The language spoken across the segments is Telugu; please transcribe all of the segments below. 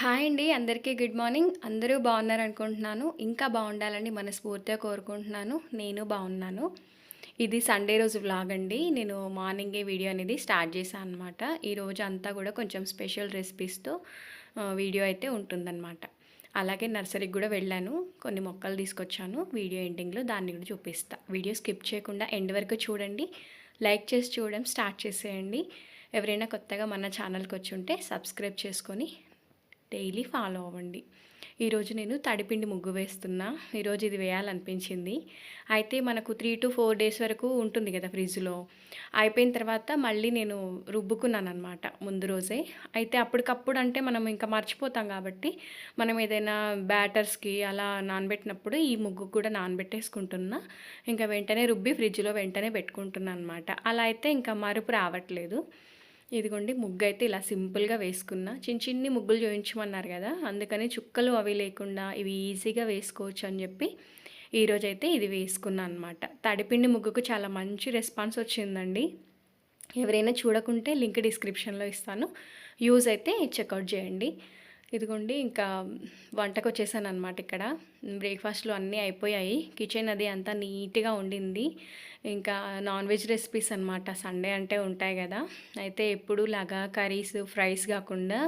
హాయ్ అండి అందరికీ గుడ్ మార్నింగ్. అందరూ బాగున్నారు అనుకుంటున్నాను ఇంకా బాగుండాలని మనస్ఫూర్తిగా కోరుకుంటున్నాను. నేను బాగున్నాను. ఇది సండే రోజు వ్లాగ్ అండి. నేను మార్నింగే వీడియో అనేది స్టార్ట్ చేశాను అనమాట ఈరోజు అంతా కూడా కొంచెం స్పెషల్ రెసిపీస్తో వీడియో అయితే ఉంటుందన్నమాట. అలాగే నర్సరీకి కూడా వెళ్ళాను. కొన్ని మొక్కలు తీసుకొచ్చాను. వీడియో ఎండింగ్లో దాన్ని కూడా చూపిస్తా. వీడియో స్కిప్ చేయకుండా ఎండ్ వరకు చూడండి. లైక్ చేసి చూడడం స్టార్ట్ చేసేయండి. ఎవరైనా కొత్తగా మన ఛానల్కి వచ్చి ఉంటే సబ్స్క్రైబ్ చేసుకొని డైలీ ఫాలో అవ్వండి. ఈరోజు నేను తడిపిండి ముగ్గు వేస్తున్నా. ఈరోజు ఇది వేయాలనిపించింది. అయితే మనకు త్రీ టు ఫోర్ డేస్ వరకు ఉంటుంది కదా ఫ్రిడ్జ్లో. అయిపోయిన తర్వాత మళ్ళీ నేను రుబ్బుకున్నాను అనమాట ముందు రోజే. అయితే అప్పటికప్పుడు అంటే మనం ఇంకా మర్చిపోతాం కాబట్టి మనం ఏదైనా బ్యాటర్స్కి అలా నానబెట్టినప్పుడు ఈ ముగ్గు కూడా నానబెట్టేసుకుంటున్నా. ఇంకా వెంటనే రుబ్బి ఫ్రిడ్జ్లో వెంటనే పెట్టుకుంటున్నాను అనమాట అలా అయితే ఇంకా మరుపు రావట్లేదు. ఇదిగోండి ముగ్గు అయితే ఇలా సింపుల్గా వేసుకున్నా. చిన్న చిన్ని ముగ్గులు చూపించమన్నారు కదా అందుకని చుక్కలు అవి లేకుండా ఇవి ఈజీగా వేసుకోవచ్చు అని చెప్పి ఈరోజైతే ఇది వేసుకున్నాను అనమాట తడిపిండి ముగ్గుకు చాలా మంచి రెస్పాన్స్ వచ్చిందండి. ఎవరైనా చూడకుంటే లింక్ డిస్క్రిప్షన్లో ఇస్తాను. యూజ్ అయితే చెక్అవుట్ చేయండి. ఇదిగోండి ఇంకా వంటకు వచ్చేసాను అనమాట ఇక్కడ. బ్రేక్ఫాస్ట్లు అన్నీ అయిపోయాయి. కిచెన్ అది అంతా నీట్గా ఉండింది. ఇంకా నాన్ వెజ్ రెసిపీస్ అనమాట సండే అంటే ఉంటాయి కదా. అయితే ఎప్పుడు లాగా కర్రీస్ ఫ్రైస్ కాకుండా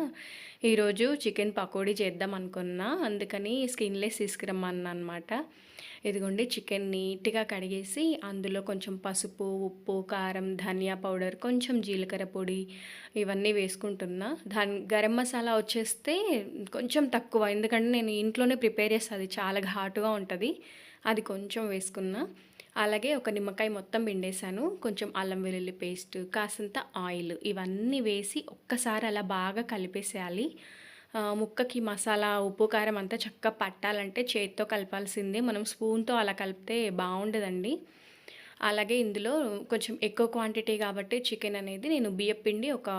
ఈరోజు చికెన్ పకోడీ చేద్దాం అనుకున్నా. అందుకని స్కిన్లెస్ తీసుకురమ్మన్నా అనమాట ఇదిగోండి చికెన్ నీట్గా కడిగేసి అందులో కొంచెం పసుపు ఉప్పు కారం ధనియా పౌడర్ కొంచెం జీలకర్ర పొడి ఇవన్నీ వేసుకుంటున్నా. ధన్ గరం మసాలా వచ్చేస్తే కొంచెం తక్కువ. ఎందుకంటే నేను ఇంట్లోనే ప్రిపేర్ చేస్తాను అది చాలా ఘాటుగా ఉంటుంది. అది కొంచెం వేసుకున్నా. అలాగే ఒక నిమ్మకాయ మొత్తం పిండేశాను. కొంచెం అల్లం వెల్లుల్లి పేస్ట్ కాసంత ఆయిల్ ఇవన్నీ వేసి ఒక్కసారి అలా బాగా కలిపేసేయాలి. ముక్కకి మసాలా ఉప్పు కారం అంతా చక్కగా పట్టాలంటే చేతితో కలపాల్సిందే. మనం స్పూన్తో అలా కలిపితే బాగుండదండి. అలాగే ఇందులో కొంచెం ఎక్కువ క్వాంటిటీ కాబట్టి చికెన్ అనేది నేను బియ్యం పిండి ఒక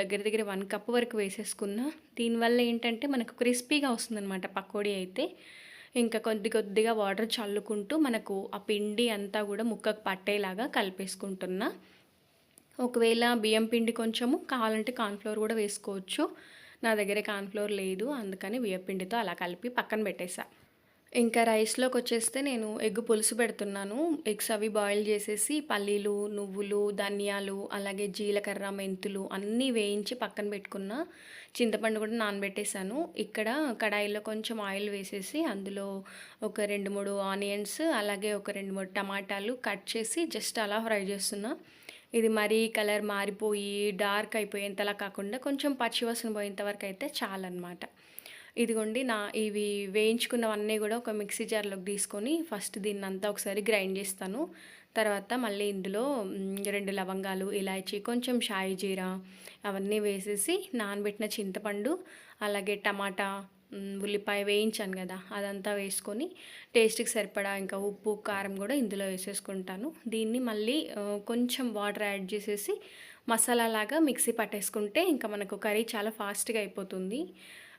దగ్గర దగ్గర వన్ కప్ వరకు వేసేసుకున్నా. దీనివల్ల ఏంటంటే మనకు క్రిస్పీగా వస్తుందన్నమాట పకోడీ అయితే. ఇంకా కొద్ది కొద్దిగా వాటర్ చల్లుకుంటూ మనకు ఆ పిండి అంతా కూడా ముక్కకు పట్టేలాగా కలిపేసుకుంటున్నా. ఒకవేళ బియ్యం పిండి కొంచెము కావాలంటే కార్న్ఫ్లోర్ కూడా వేసుకోవచ్చు. నా దగ్గర కార్న్ఫ్లోర్ లేదు అందుకని బియ్యం పిండితో అలా కలిపి పక్కన పెట్టేసా. ఇంకా రైస్లోకి వచ్చేస్తే నేను ఎగ్ పులుసు పెడుతున్నాను. ఎగ్స్ అవి బాయిల్ చేసేసి పల్లీలు నువ్వులు ధనియాలు అలాగే జీలకర్ర మెంతులు అన్నీ వేయించి పక్కన పెట్టుకున్న చింతపండు కూడా నానబెట్టేశాను. ఇక్కడ కడాయిలో కొంచెం ఆయిల్ వేసేసి అందులో ఒక రెండు మూడు ఆనియన్స్ అలాగే ఒక రెండు మూడు టమాటాలు కట్ చేసి జస్ట్ అలా ఫ్రై చేస్తున్నా. ఇది మరీ కలర్ మారిపోయి డార్క్ అయిపోయేంతలా కాకుండా కొంచెం పచ్చివాసన పోయేంత వరకు అయితే చాలన్నమాట. ఇదిగోండి నా ఇవి వేయించుకున్నవన్నీ కూడా ఒక మిక్సీ జార్లోకి తీసుకొని ఫస్ట్ దీన్ని అంతా ఒకసారి గ్రైండ్ చేస్తాను. తర్వాత మళ్ళీ ఇందులో రెండు లవంగాలు ఇలాచి కొంచెం షాయి జీరా అవన్నీ వేసేసి నానబెట్టిన చింతపండు అలాగే టమాటా ఉల్లిపాయ వేయించాను కదా అదంతా వేసుకొని టేస్ట్కి సరిపడా ఇంకా ఉప్పు కారం కూడా ఇందులో వేసేసుకుంటాను. దీన్ని మళ్ళీ కొంచెం వాటర్ యాడ్ చేసేసి మసాలా లాగా మిక్సీ పట్టేసుకుంటే ఇంకా మనకు కర్రీ చాలా ఫాస్ట్గా అయిపోతుంది.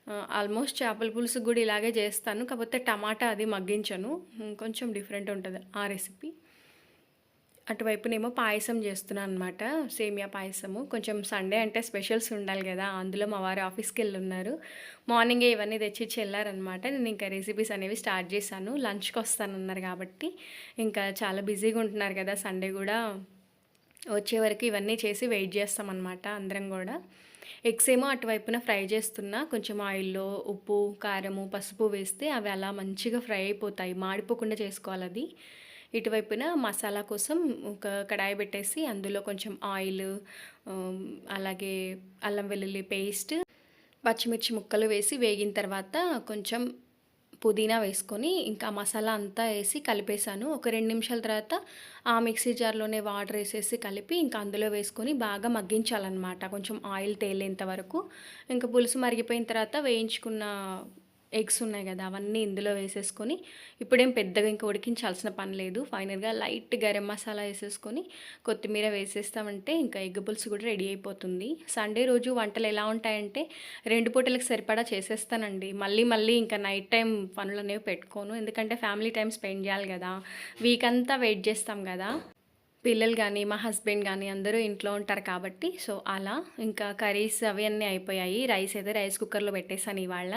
ఆల్మోస్ట్ చేపల పులుసు కూడా ఇలాగే చేస్తాను. కాకపోతే టమాటా అది మగ్గించను. కొంచెం డిఫరెంట్ ఉంటుంది ఆ రెసిపీ అటువైపునేమో పాయసం చేస్తున్నాను అనమాట సేమియా పాయసము. కొంచెం సండే అంటే స్పెషల్స్ ఉండాలి కదా. అందులో మా వారు ఆఫీస్కి వెళ్ళి ఉన్నారు మార్నింగే ఇవన్నీ తెచ్చి వెళ్ళారనమాట నేను ఇంకా రెసిపీస్ అనేవి స్టార్ట్ చేశాను. లంచ్కి వస్తానన్నారు కాబట్టి ఇంకా చాలా బిజీగా ఉంటున్నారు కదా సండే కూడా. వచ్చే వరకు ఇవన్నీ చేసి వెయిట్ చేస్తామన్నమాట అందరం కూడా. ఎగ్స్ ఏమో అటువైపున ఫ్రై చేస్తున్నా. కొంచెం ఆయిల్లో ఉప్పు కారము పసుపు వేస్తే అవి అలా మంచిగా ఫ్రై అయిపోతాయి. మాడిపోకుండా చేసుకోవాలి అది ఇటువైపున మసాలా కోసం ఒక కడాయి పెట్టేసి అందులో కొంచెం ఆయిల్ అలాగే అల్లం వెల్లుల్లి పేస్ట్ పచ్చిమిర్చి ముక్కలు వేసి వేగిన తర్వాత కొంచెం పుదీనా వేసుకొని ఇంకా మసాలా అంతా వేసి కలిపేశాను. ఒక రెండు నిమిషాల తర్వాత ఆ మిక్సీ జార్లోనే వాటర్ వేసేసి కలిపి ఇంకా అందులో వేసుకొని బాగా మగ్గించాలన్నమాట. కొంచెం ఆయిల్ తేలేంత వరకు. ఇంకా పులుసు మరిగిపోయిన తర్వాత వేయించుకున్న ఎగ్స్ ఉన్నాయి కదా అవన్నీ ఇందులో వేసేసుకొని ఇప్పుడేం పెద్దగా ఇంకా ఉడికించాల్సిన పని లేదు. ఫైనల్గా లైట్ గరం మసాలా వేసేసుకొని కొత్తిమీర వేసేస్తామంటే ఇంకా ఎగ్ పులుసు కూడా రెడీ అయిపోతుంది. సండే రోజు వంటలు ఎలా ఉంటాయంటే రెండు పూటలకు సరిపడా చేసేస్తానండి. మళ్ళీ మళ్ళీ ఇంకా నైట్ టైం పనులు అనేవి పెట్టుకోను. ఎందుకంటే ఫ్యామిలీ టైం స్పెండ్ చేయాలి కదా. వీక్ అంతా వెయిట్ చేస్తాం కదా. పిల్లలు కానీ మా హస్బెండ్ కానీ అందరూ ఇంట్లో ఉంటారు కాబట్టి సో, అలా ఇంకా కర్రీస్ అవి అన్నీ అయిపోయాయి. రైస్ అయితే రైస్ కుక్కర్‌లో పెట్టేసాను ఇవాళ.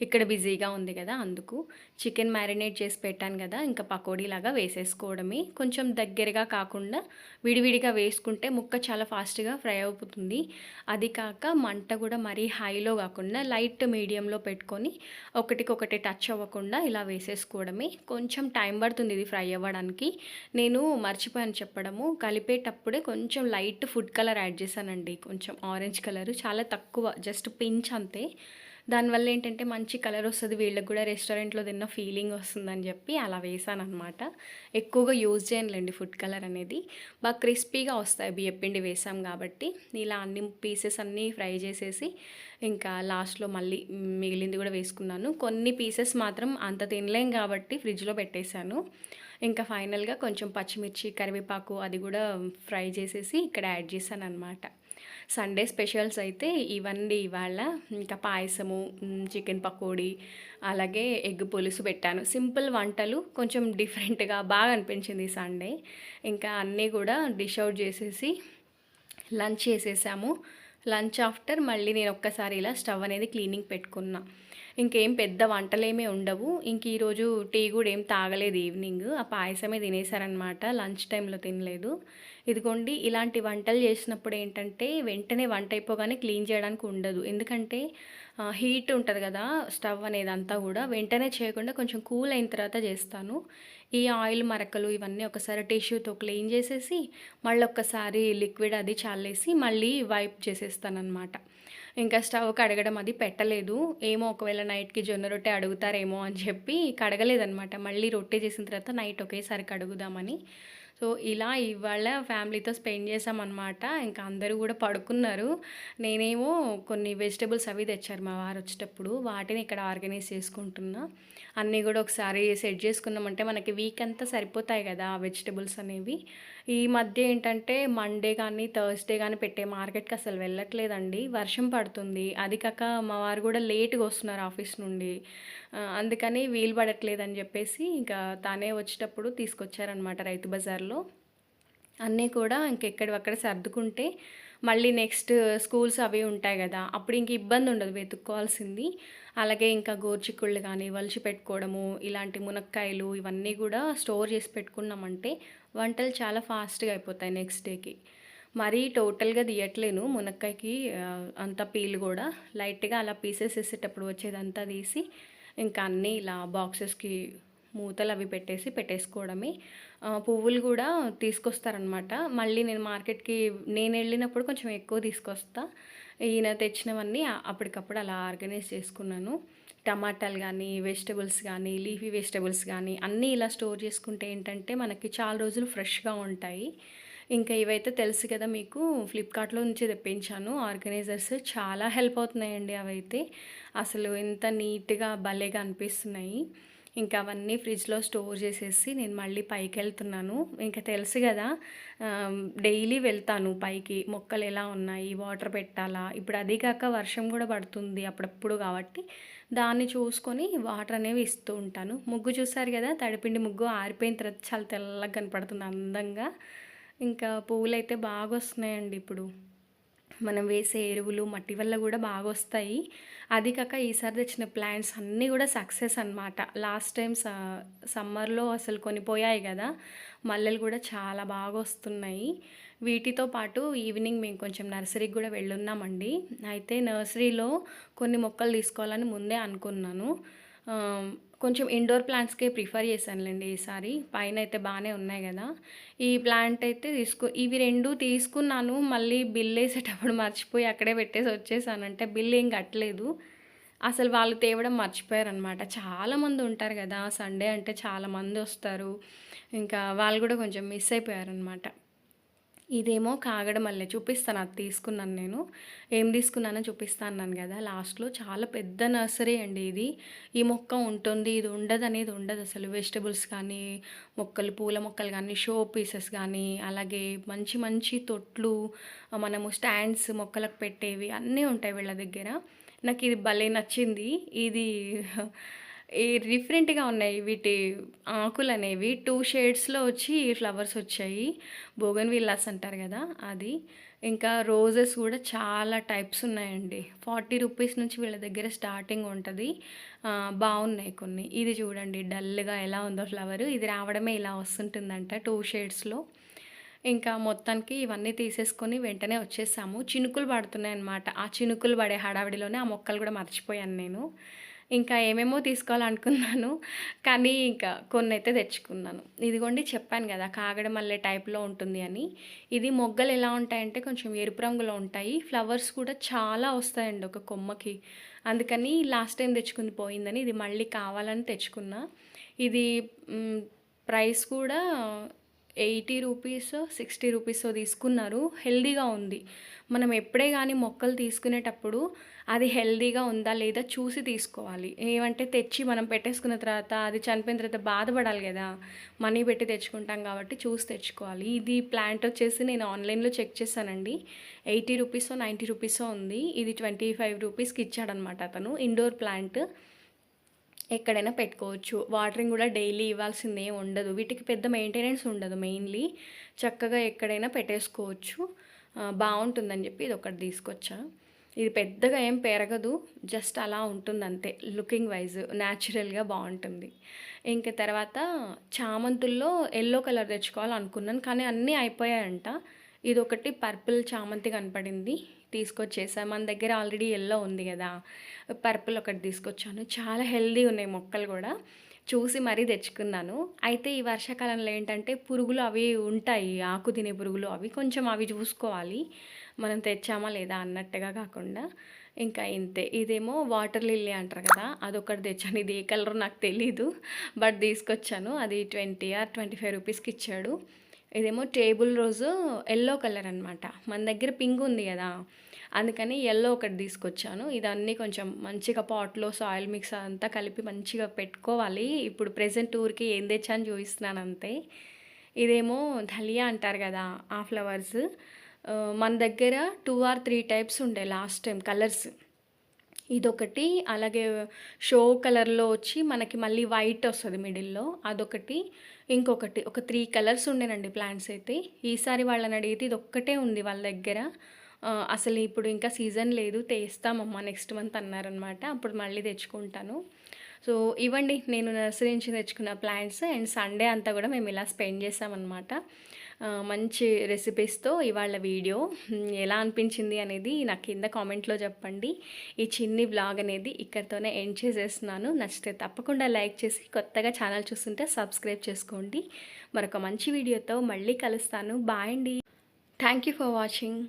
ఇక్కడ బిజీగా ఉంది కదా అందుకు. చికెన్ మ్యారినేట్ చేసి పెట్టాను కదా ఇంకా పకోడీలాగా వేసేసుకోవడమే. కొంచెం దగ్గరగా కాకుండా విడివిడిగా వేసుకుంటే ముక్క చాలా ఫాస్ట్‌గా ఫ్రై అవుతుంది అది కాక మంట కూడా మరీ హైలో కాకుండా లైట్ మీడియంలో పెట్టుకొని ఒకటికొకటి టచ్ అవ్వకుండా ఇలా వేసేసుకోవడమే. కొంచెం టైం పడుతుంది ఇది ఫ్రై అవ్వడానికి. నేను మర్చిపోయాను చెప్పడం చెప్పడము. కలిపేటప్పుడే కొంచెం లైట్ ఫుడ్ కలర్ యాడ్ చేశానండి. కొంచెం ఆరెంజ్ కలరు చాలా తక్కువ జస్ట్ పించ్ అంతే. దానివల్ల ఏంటంటే మంచి కలర్ వస్తుంది వీళ్ళకి కూడా రెస్టారెంట్‌లో తిన్న ఫీలింగ్ వస్తుందని చెప్పి అలా వేశాననమాట. ఎక్కువగా యూజ్ చేయనులేండి ఫుడ్ కలర్ అనేది. బాగా క్రిస్పీగా వస్తాయి బియ్యపిండి వేసాం కాబట్టి ఇలా అన్ని పీసెస్ అన్నీ ఫ్రై చేసేసి ఇంకా లాస్ట్‌లో మళ్ళీ మిగిలింది కూడా వేసుకున్నాను. కొన్ని పీసెస్ మాత్రం అంత తినలేం కాబట్టి ఫ్రిడ్జ్‌లో పెట్టేశాను. ఇంకా ఫైనల్‌గా కొంచెం పచ్చిమిర్చి, కరివేపాకు అది కూడా ఫ్రై చేసేసి ఇక్కడ యాడ్ చేశాననమాట. సండే స్పెషల్స్ అయితే ఇవన్నీ ఇవాళ. ఇంకా పాయసము, చికెన్ పకోడీ, అలాగే ఎగ్ పులుసు పెట్టాను. సింపుల్ వంటలు కొంచెం డిఫరెంట్‌గా బాగా అనిపించింది సండే. ఇంకా అన్నీ కూడా డిష్ అవుట్ చేసేసి లంచ్ చేసేసాము. లంచ్ ఆఫ్టర్ మళ్ళీ నేను ఒక్కసారి ఇలా స్టవ్ అనేది క్లీనింగ్ పెట్టుకున్నాను ఇంకేం పెద్ద వంటలేమీ ఉండవు. ఇంక ఈరోజు టీ కూడా ఏం తాగలేదు ఈవినింగ్. ఆ పాయసమే తినేసారనమాట. లంచ్ టైంలో తినలేదు. ఇదిగోండి ఇలాంటి వంటలు చేసినప్పుడు ఏంటంటే వెంటనే వంట అయిపోగానే క్లీన్ చేయడానికి ఉండదు. ఎందుకంటే హీట్ ఉంటుంది కదా స్టవ్ అనేది అంతా కూడా వెంటనే చేయకుండా కొంచెం కూల్ అయిన తర్వాత చేస్తాను. ఈ ఆయిల్ మరకలు ఇవన్నీ ఒకసారి టిష్యూతో క్లీన్ చేసేసి మళ్ళీ ఒక్కసారి లిక్విడ్ అది చల్లేసి మళ్ళీ వైప్ చేసేస్తాను అనమాట ఇంకా స్టవ్ కడగడం అది పెట్టలేదు. ఏమో ఒకవేళ నైట్‌కి జొన్న రొట్టె అడుగుతారేమో అని చెప్పి కడగలేదనమాట. మళ్ళీ రొట్టె చేసిన తర్వాత నైట్ ఒకేసారి కడుగుదామని. సో, ఇలా ఇవాళ ఫ్యామిలీతో స్పెండ్ చేసామన్నమాట ఇంకా అందరూ కూడా పడుకున్నారు. నేనేమో కొన్ని వెజిటబుల్స్ అవి తెచ్చారు మా వారు వచ్చేటప్పుడు. వాటిని ఇక్కడ ఆర్గనైజ్ చేసుకుంటున్నా. అన్నీ కూడా ఒకసారి సెట్ చేసుకున్నామంటే మనకి వీక్ అంతా సరిపోతాయి కదా వెజిటబుల్స్ అనేవి. ఈ మధ్య ఏంటంటే మండే కానీ థర్స్‌డే కానీ పెట్టే మార్కెట్‌కి అసలు వెళ్ళట్లేదండి. వర్షం పడుతుంది. అది కాక మా వారు కూడా లేట్‌గా వస్తున్నారు ఆఫీస్ నుండి. అందుకని వీలు పడట్లేదని చెప్పేసి ఇంకా తానే వచ్చేటప్పుడు తీసుకొచ్చారనమాట రైతు బజార్‌లో. అన్నీ కూడా ఇంకెక్కడివక్కడ సర్దుకుంటే మళ్ళీ నెక్స్ట్ స్కూల్స్ అవి ఉంటాయి కదా అప్పుడు ఇంక ఇబ్బంది ఉండదు వెతుక్కోవాల్సింది. అలాగే ఇంకా గోర్చిక్కుళ్ళు కానీ వలిచి పెట్టుకోవడము, ఇలాంటి మునక్కాయలు ఇవన్నీ కూడా స్టోర్ చేసి పెట్టుకున్నామంటే వంటలు చాలా ఫాస్ట్‌గా అయిపోతాయి నెక్స్ట్ డేకి. మరీ టోటల్‌గా తీయట్లేను మునక్కాయకి అంత పీల్ కూడా లైట్‌గా అలా పీసెస్ వేసేటప్పుడు వచ్చేదంతా తీసి ఇంకా అన్నీ ఇలా బాక్సెస్‌కి మూతలు అవి పెట్టేసి పెట్టేసుకోవడమే. పువ్వులు కూడా తీసుకొస్తారనమాట. మళ్ళీ నేను మార్కెట్‌కి నేను వెళ్ళినప్పుడు కొంచెం ఎక్కువ తీసుకొస్తా. ఈయన తెచ్చినవన్నీ అప్పటికప్పుడు అలా ఆర్గనైజ్ చేసుకున్నాను. టమాటాలు కానీ వెజిటబుల్స్ కానీ లీఫీ వెజిటబుల్స్ కానీ అన్నీ ఇలా స్టోర్ చేసుకుంటే ఏంటంటే మనకి చాలా రోజులు ఫ్రెష్‌గా ఉంటాయి. ఇంకా ఇవైతే తెలుసు కదా మీకు ఫ్లిప్‌కార్ట్‌లో నుంచి తెప్పించాను ఆర్గనైజర్స్. చాలా హెల్ప్ అవుతున్నాయండి అవైతే. అసలు ఎంత నీట్‌గా భలేగా అనిపిస్తున్నాయి. ఇంకా అవన్నీ ఫ్రిడ్జ్‌లో స్టోర్ చేసేసి నేను మళ్ళీ పైకెళ్తున్నాను. ఇంకా తెలుసు కదా డైలీ వెళ్తాను పైకి. మొక్కలు ఎలా ఉన్నాయి? వాటర్ పెట్టాలా? ఇప్పుడు అది కాక వర్షం కూడా పడుతుంది అప్పుడప్పుడు కాబట్టి దాన్ని చూసుకొని వాటర్ అనేవి ఇస్తూ ఉంటాను. ముగ్గు చూసారు కదా తడిపిండి ముగ్గు ఆరిపోయిన తర్వాత చాలా తెల్లగా కనపడుతుంది అందంగా. ఇంకా పువ్వులు అయితే బాగా వస్తున్నాయండి ఇప్పుడు. మనం వేసే ఎరువులు, మట్టి వల్ల కూడా బాగా వస్తాయి అది కాక ఈసారి తెచ్చిన ప్లాంట్స్ అన్నీ కూడా సక్సెస్ అనమాట. లాస్ట్ టైం స సమ్మర్‌లో అసలు కొనిపోయాయి కదా మల్లెలు కూడా చాలా బాగా వస్తున్నాయి వీటితో పాటు ఈవినింగ్ మేము కొంచెం నర్సరీకి కూడా వెళ్ళున్నామండి. అయితే నర్సరీలో కొన్ని మొక్కలు తీసుకోవాలని ముందే అనుకున్నాను. కొంచెం ఇండోర్ ప్లాంట్స్‌కే ప్రిఫర్ చేశానులేండి ఈసారి. పైన అయితే బాగానే ఉన్నాయి కదా ఈ ప్లాంట్ అయితే తీసుకో ఇవి రెండు తీసుకున్నాను. మళ్ళీ బిల్ వేసేటప్పుడు మర్చిపోయి అక్కడే పెట్టేసి వచ్చేసాను. అంటే బిల్ ఏం కట్టలేదు. అసలు వాళ్ళు తేవడం మర్చిపోయారనమాట. చాలామంది ఉంటారు కదా సండే అంటే చాలామంది వస్తారు ఇంకా వాళ్ళు కూడా కొంచెం మిస్ అయిపోయారనమాట. ఇదేమో కాగడ మల్లె చూపిస్తాను అది తీసుకున్నాను నేను. ఏం తీసుకున్నానో చూపిస్తా అన్నాను లాస్ట్‌లో చాలా పెద్ద నర్సరీ అండి ఇది. ఈ మొక్క ఉంటుంది, ఇది ఉండదు అనేది ఉండదు అసలు వెజిటబుల్స్ కానీ, మొక్కలు పూల మొక్కలు కానీ షో పీసెస్ కానీ అలాగే మంచి మంచి తొట్లు, మనము స్టాండ్స్ మొక్కలకు పెట్టేవి అన్నీ ఉంటాయి వీళ్ళ దగ్గర. నాకు ఇది భలే నచ్చింది. ఇది ఈ డిఫరెంట్‌గా ఉన్నాయి వీటి ఆకులనేవి. టూ షేడ్స్‌లో వచ్చి ఫ్లవర్స్ వచ్చాయి. బోగన్‌విల్లాస్ అంటారు కదా అది. ఇంకా రోజెస్ కూడా చాలా టైప్స్ ఉన్నాయండి. 40 రూపీస్ నుంచి వీళ్ళ దగ్గర స్టార్టింగ్ ఉంటుంది బాగున్నాయి కొన్ని. ఇది చూడండి డల్‌గా ఎలా ఉందో ఫ్లవర్ ఇది రావడమే ఇలా వస్తుంటుందంట టూ షేడ్స్‌లో. ఇంకా మొత్తానికి ఇవన్నీ తీసేసుకొని వెంటనే వచ్చేసాము. చినుకులు పడుతున్నాయి అన్నమాట ఆ చినుకులు పడే హడావిడిలోనే ఆ మొక్కలు కూడా మర్చిపోయాను నేను. ఇంకా ఏమేమో తీసుకోవాలనుకున్నాను. కానీ ఇంకా కొన్ని అయితే తెచ్చుకున్నాను. ఇదిగోండి చెప్పాను గదా! కాగడమల్లె టైప్‌లో ఉంటుంది అని. ఇది మొగ్గలు ఎలా ఉంటాయంటే కొంచెం ఎరుపు రంగులో ఉంటాయి. ఫ్లవర్స్ కూడా చాలా వస్తాయండి ఒక కొమ్మకి. అందుకని లాస్ట్ టైం తెచ్చుకుంది పోయిందని ఇది మళ్ళీ కావాలని తెచ్చుకున్నా. ఇది ప్రైస్ కూడా ఎయిటీ రూపీస్ సిక్స్టీ రూపీస్ తీసుకున్నారు. హెల్దీగా ఉంది. మనం ఎప్పుడే కానీ మొక్కలు తీసుకునేటప్పుడు అది హెల్దీగా ఉందా లేదా చూసి తీసుకోవాలి. ఏమంటే తెచ్చి మనం పెట్టేసుకున్న తర్వాత అది చనిపోయిన తర్వాత బాధపడాలి కదా మనీ పెట్టి తెచ్చుకుంటాం కాబట్టి చూసి తెచ్చుకోవాలి. ఇది ప్లాంట్ వచ్చేసి నేను ఆన్‌లైన్‌లో చెక్ చేశానండి. 80 రూపీసో, 90 రూపీసో ఉంది. ఇది 25 రూపీస్‌కి ఇచ్చాడనమాట అతను. Indoor plant. ఎక్కడైనా పెట్టుకోవచ్చు. వాటరింగ్ కూడా డైలీ ఇవ్వాల్సిందేం ఉండదు. వీటికి పెద్ద మెయింటెనెన్స్ ఉండదు మెయిన్‌లీ. చక్కగా ఎక్కడైనా పెట్టేసుకోవచ్చు. బాగుంటుందని చెప్పి ఇది ఒకటి తీసుకొచ్చా. ఇది పెద్దగా ఏం పెరగదు. జస్ట్ అలా ఉంటుంది అంతే లుకింగ్ వైజ్ న్యాచురల్‌గా బాగుంటుంది ఇంకా తర్వాత చామంతుల్లో ఎల్లో కలర్ తెచ్చుకోవాలనుకున్నాను. కానీ అన్నీ అయిపోయాయంట. ఇదొకటి పర్పుల్ చామంతి కనపడింది. తీసుకొచ్చేసా. మన దగ్గర ఆల్రెడీ ఎల్లో ఉంది కదా పర్పుల్ ఒకటి తీసుకొచ్చాను. చాలా హెల్దీ ఉన్నాయి మొక్కలు కూడా చూసి మరీ తెచ్చుకున్నాను. అయితే ఈ వర్షాకాలంలో ఏంటంటే పురుగులు అవి ఉంటాయి. ఆకు తినే పురుగులు అవి. కొంచెం అవి చూసుకోవాలి. మనం తెచ్చామా లేదా అన్నట్టుగా కాకుండా. ఇంకా ఇంతే. ఇదేమో వాటర్ లిల్లీ అంటారు కదా అదొకటి తెచ్చాను. ఇది ఏ కలర్ నాకు తెలీదు. బట్ తీసుకొచ్చాను. అది 20 ఆర్ 25 రూపీస్‌కి ఇచ్చాడు. ఇదేమో టేబుల్ రోజు ఎల్లో కలర్ అనమాట. మన దగ్గర పింక్ ఉంది కదా అందుకని ఎల్లో ఒకటి తీసుకొచ్చాను. ఇదన్నీ కొంచెం మంచిగా పాట్‌లో సాయిల్ మిక్స్ అంతా కలిపి మంచిగా పెట్టుకోవాలి. ఇప్పుడు ప్రెజెంట్ ఊరికి ఏం తెచ్చా అని చూపిస్తున్నాను అంతే. ఇదేమో ధలియా అంటారు కదా ఆ ఫ్లవర్స్. మన దగ్గర టూ ఆర్ త్రీ టైప్స్ ఉండే లాస్ట్ టైం కలర్స్. ఇదొకటి అలాగే షో కలర్‌లో వచ్చి మనకి మళ్ళీ వైట్ వస్తుంది మిడిల్‌లో అదొకటి. ఇంకొకటి ఒక త్రీ కలర్స్ ఉండేనండి ప్లాంట్స్ అయితే. ఈసారి వాళ్ళని అడిగితే ఒక్కటే ఉంది వాళ్ళ దగ్గర. అసలు ఇప్పుడు ఇంకా సీజన్ లేదు. తెస్తామమ్మా నెక్స్ట్ మంత్ అన్నారనమాట. అప్పుడు మళ్ళీ తెచ్చుకుంటాను. సో, ఇవ్వండి నేను నర్సరీ నుంచి తెచ్చుకున్న ప్లాంట్స్. అండ్ సండే అంతా కూడా మేము ఇలా స్పెండ్ చేశామనమాట. మంచి రెసిపీస్‌తో ఇవాళ వీడియో. ఎలా అనిపించింది అనేది నాకు కింద కామెంట్‌లో చెప్పండి. ఈ చిన్ని బ్లాగ్ అనేది ఇక్కడితోనే ఎండ్ చేసేస్తున్నాను. నచ్చితే తప్పకుండా లైక్ చేసి కొత్తగా ఛానల్ చూస్తుంటే సబ్స్క్రైబ్ చేసుకోండి. మరొక మంచి వీడియోతో మళ్ళీ కలుస్తాను. బాయ్ అండి. Thank you for watching.